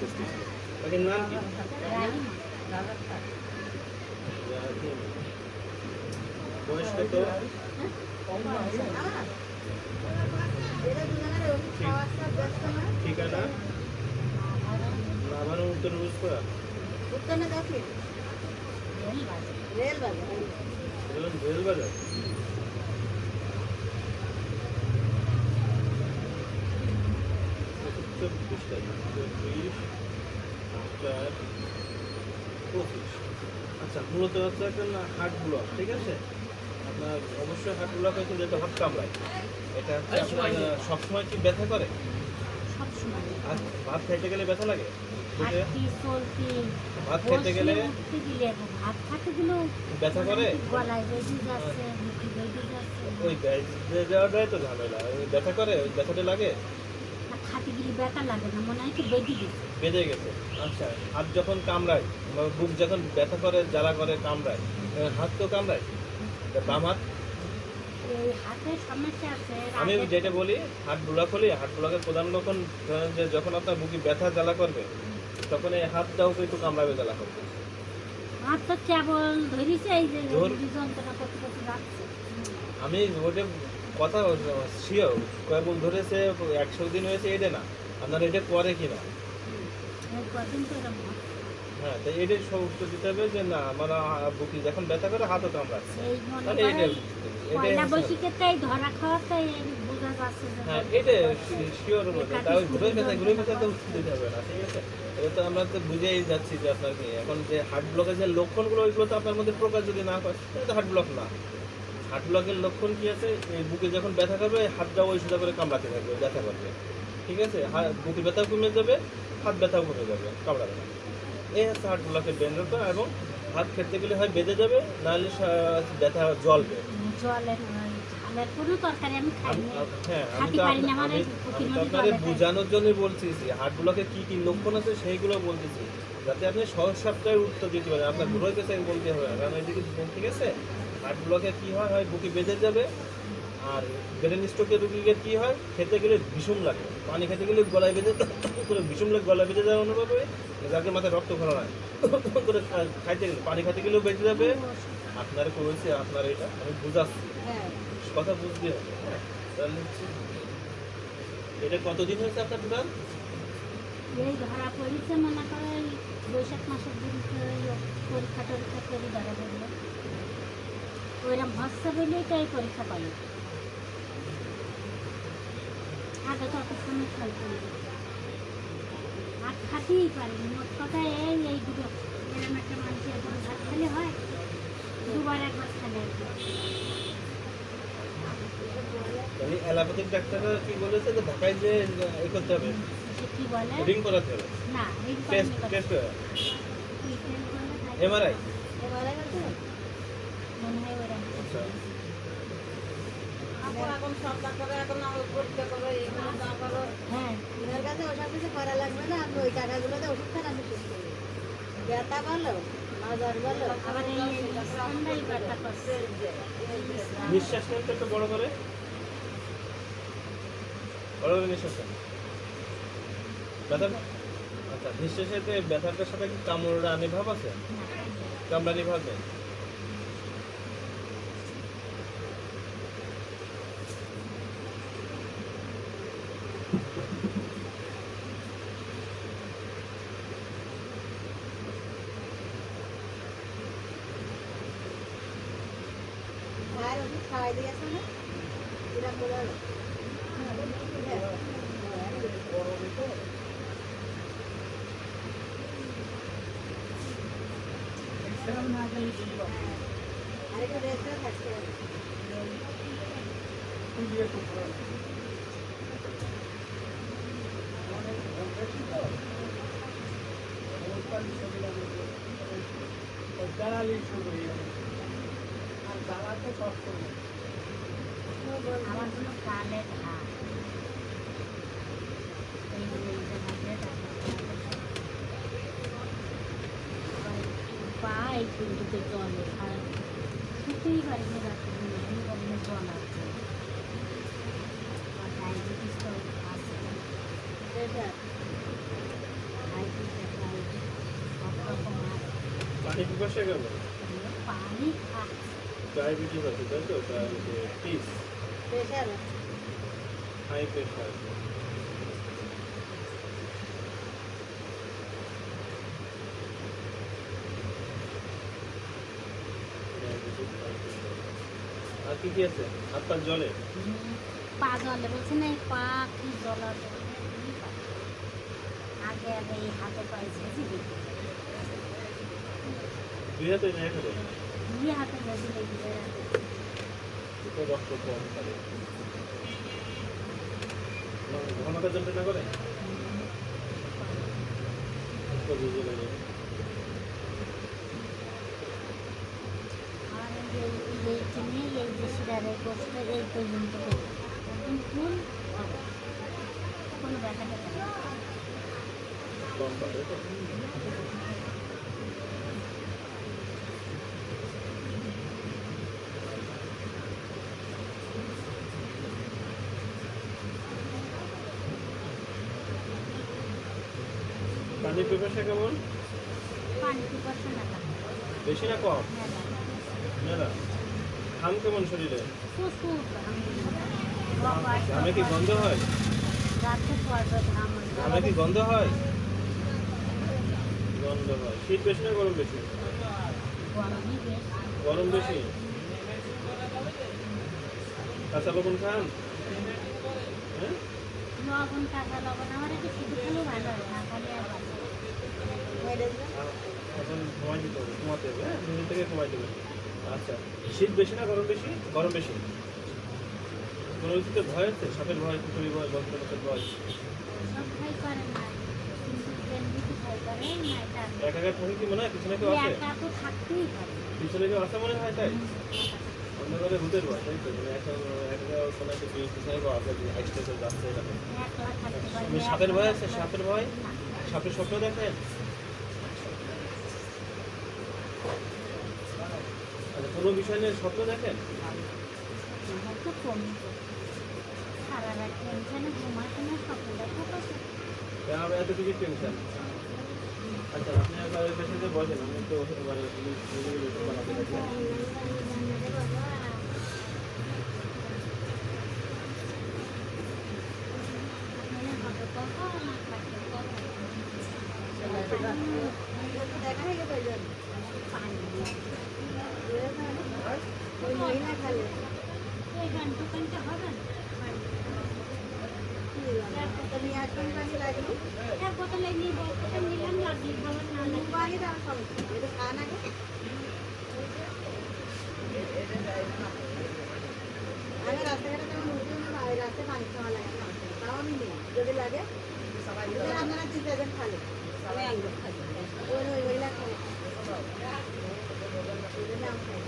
খুঁজতেছি পাখির নাম কি? বয়স কত? ঠিকানা? লাভানো উত্তর বুঝবা বললাম রেল বাজার চব্বিশ তারিখ চব্বিশ চার পঁচিশ আচ্ছা মূলত হচ্ছে একটা হাট ব্লক ঠিক আছে? আপনার অবশ্যই হাট ব্লক হয়েছে যেটা হাত কামড়ায়। এটা হচ্ছে আপনার সবসময় কি ব্যথা করে? ভাত খাইতে গেলে ব্যথা লাগে? ভাত খেতে গেলে খাতে ব্যথা করে? ওই বেঁচে যাওয়াটাই তো ঝামেলা। ওই ব্যথা করে? ওই ব্যথাটা লাগে? খাতে ব্যথা লাগে না মনে হয় কি বেঁধে গেছে। বেঁধে গেছে। আচ্ছা হাত যখন কামড়ায় বুক যখন ব্যথা করে জ্বালা করে কামড়ায় হাত তো কামড়ায়? বাম হাত? আমি যেটা বলি হাত ব্লক হলে হাত ব্লকের প্রধান লক্ষণ যে যখন আপনার বুকে ব্যথা জ্বালা করবে তখন এই হাতটাও একটু কামড়াবে জ্বালা করবে। আমি ওটা কথা শিও কয়েক কেবল ধরেছে একশো দিন হয়েছে এটা না আপনার এটা করে কি না হয়। তাই সব দিতে হবে যে না আমার বুকে যখন ব্যথা করে হাতও কামড়াচ্ছে তাহলে এটা হ্যাঁ এটা শিওর বলতে তাও ঘুরে ফেসে ঘুরে ফেসে তো দিতে হবে না ঠিক আছে? এটা তো আমরা তো বুঝেই যাচ্ছি যে আপনার কি এখন যে হার্ট ব্লকের যে লক্ষণগুলো ওইগুলো তো আপনার মধ্যে প্রকাশ যদি না হয় তাহলে তো হার্ট ব্লক না। হার্ট ব্লকের লক্ষণ কি আছে? এই বুকে যখন ব্যথা করবে হাতটা ওই সোজা করে কামড়াতে থাকবে ব্যথা করবে। ঠিক আছে? বুকে ব্যথা কমে যাবে হাত ব্যথাও কমে যাবে কামড়াবে না। এই হচ্ছে হার্ট ব্লকের বেন্ডটা এবং হাত খেতে গেলে হয় বেঁধে যাবে নাহলে ব্যথা জ্বলবে। হ্যাঁ আপনাদের বোঝানোর জন্যই বলতেছি হার্ট ব্লকে কি কি লক্ষণ আছে সেইগুলো বলতেছি। যাতে আপনি সহজ সপ্তাহের উত্তর দিতে পারেন। আপনার ঘুরে গেছে বলতে হবে। কারণ এদিকে ঠিক আছে? হার্ট ব্লকে কি হয় হয় বুকে বেঁধে যাবে আর ব্রেন স্ট্রোকের রুগীকে কি হয় খেতে গেলে ভীষণ লাগে পানি খেতে গেলে গলায় বেঁধে করে ভীষণ লাগে গলায় বেঁধে যাওয়ার অনুভব হয় যাকে মাথায় রক্ত ঘন হয় করে খাইতে গেলে পানি খাইতে গেলেও বেঁধে যাবে। আপনার করেছে আপনার এটা? আমি বুঝাচ্ছি। কথা বুঝতে হবে হ্যাঁ। তাহলে হচ্ছে এটা কতদিন হয়েছে আপনার এই ধরা পড়েছে মনে করো বৈশাখ মাসের দিন পরীক্ষা টরীক্ষা করে ধরা পড়ল। ওইরকম হচ্ছে বলেই তো এই পরীক্ষা পাই আগে তো অত সমস্যা হতো না। ভাত খাতেই পারিনি মোট কথা এই এই দুটো এরকম একটা মানুষের কোনো ভাত খেলে হয় দুবার একবার খেলে অ্যালোপ্যাথিক ডাক্তাররা কি বলেছে যে ঢাকায় যে এ করতে হবে? কি বলে? রিং করাতে হবে। না এই টেস্ট টেস্ট এমআরআই হ্যাঁ এনার কাছে ওসব কিছু করা লাগবে না আপনি ওই টাকাগুলোতে ওষুধ খান সুস্থ হয়ে। ব্যথা বলো নিঃশ্বাস নেন তো একটু বড় করে। বড় করে নিঃশ্বাস নেন। ব্যথা আচ্ছা নিঃশ্বাসেতে ব্যথাটার সাথে কি কামড়ানি ভাব আছে? কামড়ানি ভাব নেই আর ওষুধ খাওয়াই দিয়েছে না? এরা বলে আরেকটু রেস্টে থাকতে হবে আমার কোনো কালে ঘা আমার কোনো কালের না পাই কিন্তু জলে আর কিছুই বাড়িতে রাখতে কখনো জল আসবে ডায়াবেটিস তো আছে পানি পিপাসে গেল পানি ডায়াবেটিস আছে, তাই তো? ডায়াবেটিস প্রেশার হাই প্রেশার আর কি কি আছে? হাত পা জলে? পা জলে বলছে না পা কি জলা জলে আগে আগে এই হাতে পাইছে দুই হাতে দুই হাতে বেশি লেগে যায় দুটো রক্ত কম খাবে ঘন যন্ত্রণা করে তো এই ফুল কোনো ব্যথা ট্যাথা পানি পিপাসা কেমন? বেশি না কম? মেলা ঘাম কেমন শরীরে? ঘাম কি গন্ধ হয়? ঘাম কি গন্ধ হয়? গন্ধ হয়। শীত বেশি না গরম বেশি? গরম বেশি? কাঁচা লবণ খান? হ্যাঁ? লবণ কাঁচা লবণ আমার একটু শুধু খেলেও ভালো হয় না খালি আর ভালো হয় না। মেডিসিন আ- এখন ঘুমাই দিতে হবে ঘুমাতে হবে হ্যাঁ? দুদিন থেকে ঘুমাই দেবে। আচ্ছা শীত বেশি না গরম বেশি? গরম বেশি। কোনো কিছুতে ভয় আছে? সাপের ভয় কুকুরি ভয় বজ্রপাতের ভয়? একা একা থাকে কি মনে হয়? পিছনে কেউ আছে? একা তো থাকতেই পিছনে কেউ আছে মনে হয় তাই? ভূতের ভয় তাই তো? মানে একা কোনো একটা জিনিস পিছনে কেউ আছে এক্সপ্রেসে যাচ্ছে এরকম। সাপের ভয় আছে? সাপের ভয়? সাপের স্বপ্ন দেখেন? কোনো বিষয় নিয়ে স্বপ্ন দেখেন আমার তো কমই করে। সারা রাত দেখা তা এত কিছু টেনশন আচ্ছা আপনি একবার ওই পেশেন্টে বসেন, আমি তো তো আসবেন পানি লাগলো পানি দাও সমস্যা এটা খান আগে আমি রাস্তাঘাটে যখন উঠি না ওই রাস্তায় পানি খাওয়া লাগে না। তাও আমি নিই যদি লাগে এবার আপনারা তিন চারজন খালি ওই ওই মহিলা খালি আমি